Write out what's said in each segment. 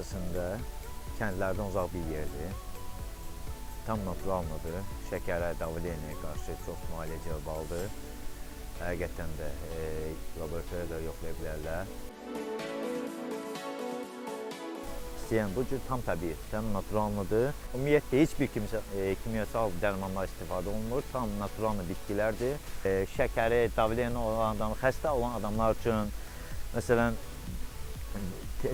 ərazisində kəndlərdən uzaq bir yerdir. Tam naturalmadır. Şəkərə, davileniyaya qarşı çox müalicə baldır. Həqiqətən də e, laboratoriyada yoxlaya bilərlər. İstəyən bu cür tam təbii, tam naturalmadır. Ümumiyyətlə heç bir kimsə e, kimyasal dərmanlar istifadə olunmur. Tam natural bitkilərdir. E, şəkəri, davileni olan adam, xəstə olan adamlar üçün, məsələn,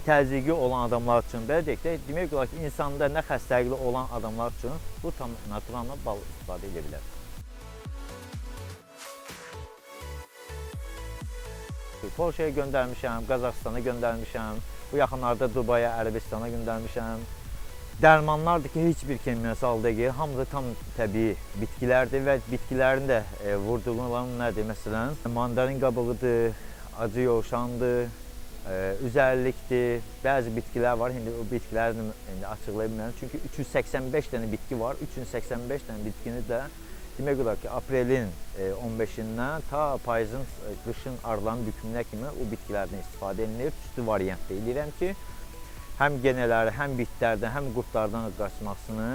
təzyiqi olan adamlar üçün, belə deyək də, demək ki, insanda nə xəstəlikli olan adamlar üçün bu tam natural bal istifadə edə bilər. Polşaya göndərmişəm, Qazaxstana göndərmişəm, bu yaxınlarda Dubaya, Ərəbistana göndərmişəm. Dərmanlardır ki, heç bir kimyasal deyil, hamısı tam təbii bitkilərdir və bitkilərin də e, vurduğu nədir? Məsələn, mandarin qabığıdır, acı yovşandır, e, üzərlikdir. Bəzi bitkilər var, indi o bitkiləri indi açıqlaya bilmirəm. Çünki 385 dənə bitki var. 385 dənə bitkini də demək olar ki, aprelin e, 15-dən ta payızın, e, qışın arıların bükümünə kimi o bitkilərdən istifadə edilir. Tüstü variantda eləyirəm ki, həm genələri, həm bitlərdən, həm qurtlardan qaçmasını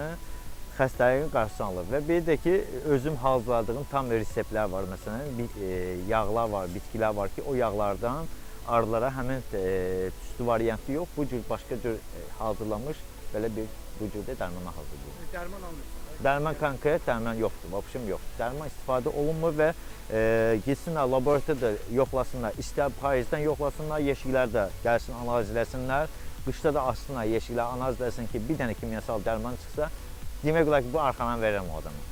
xəstəliyin qarşısını alır. Və bir də ki, özüm hazırladığım tam reseptlər var. Məsələn, e, yağlar var, bitkilər var ki, o yağlardan arılara həmin e, tüstü variantı yox, bu cür başqa cür e, hazırlanmış belə bir bu cürdə dərmanlar hazırlayır. Dərman almıyorsunuz. Dərman konkret dərman yoxdur, vəbşim yoxdur. Dərman istifadə olunmur və e, gitsinlər laboratoriyada yoxlasınlar, istər payızdan yoxlasınlar, yeşiklər də gəlsin analiz eləsinlər. Qışda da açsınlar yeşiklər analiz eləsin ki, bir dənə kimyasal dərman çıxsa, demək olar ki, bu arxadan verirəm o adama.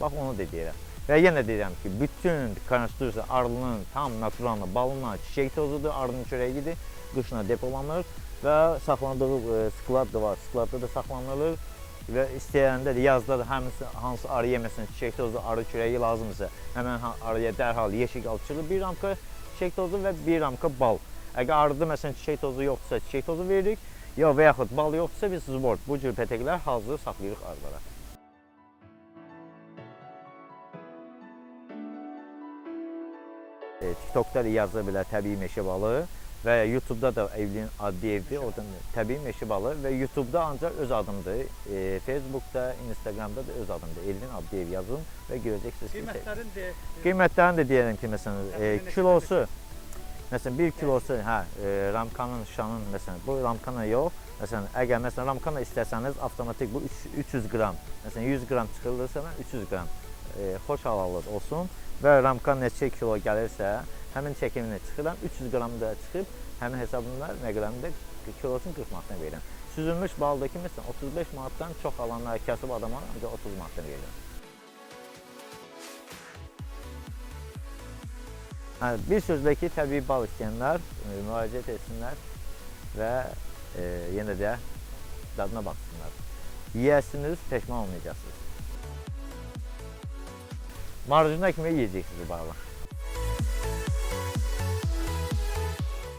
Bax onu da deyirəm. Və yenə deyirəm ki, bütün konstitusiya arının tam naturalna, balına, çiçək tozudur, arının çörəyidir, qışına depolanır və saxlandığı e, sklad da var, skladda da saxlanılır və istəyəndə də yazda da həmin hansı arı yeməsin, çiçək tozu, arı çörəyi lazımdırsa, həmin arıya dərhal yeşik alıb çıxır, bir ramka çiçək tozu və bir ramka bal. Əgər arıda məsələn çiçək tozu yoxdursa, çiçək tozu veririk, ya və yaxud bal yoxdursa biz zubort, bu cür pətəklər hazır saxlayırıq arılara. E, TikTokda da yaza bilər təbii meşə balı və YouTube-da da Evlin Adiyevdir, oradan təbii meşə balı və YouTube-da ancaq öz adımdır. E, Facebook-da, Instagram-da da öz adımdır. Evlin Adiyev yazın və görəcəksiniz ki, Qiymətlərin de Qiymətlərini də ki, məsələn, e, kilosu Məsələn, bir kilosu, hə, e, ramkanın, şanın, məsələn, bu ramkana yox. Məsələn, əgər məsələn ramkana istəsəniz, avtomatik bu üç- 300 qram, məsələn 100 qram çıxırılırsa, 300 qram e, xoş halallı olsun və ramkan neçə kilo gəlirsə, həmin çəkimini çıxıram, 300 qram da çıxıb, həmin hesabında məqləmi də kilosunu 40 manatdan verirəm. Süzülmüş baldakı məsələn 35 manatdan çox alanlar, kasıb adamlar ancaq 30 manatdan verirəm. Hə, bir sözlə ki, təbii bal istəyənlər e, müraciət etsinlər və e, yenə də dadına baxsınlar. Yeyəsiniz, peşman olmayacaqsınız. Marjina kimi yeyəcəksiniz bu balı.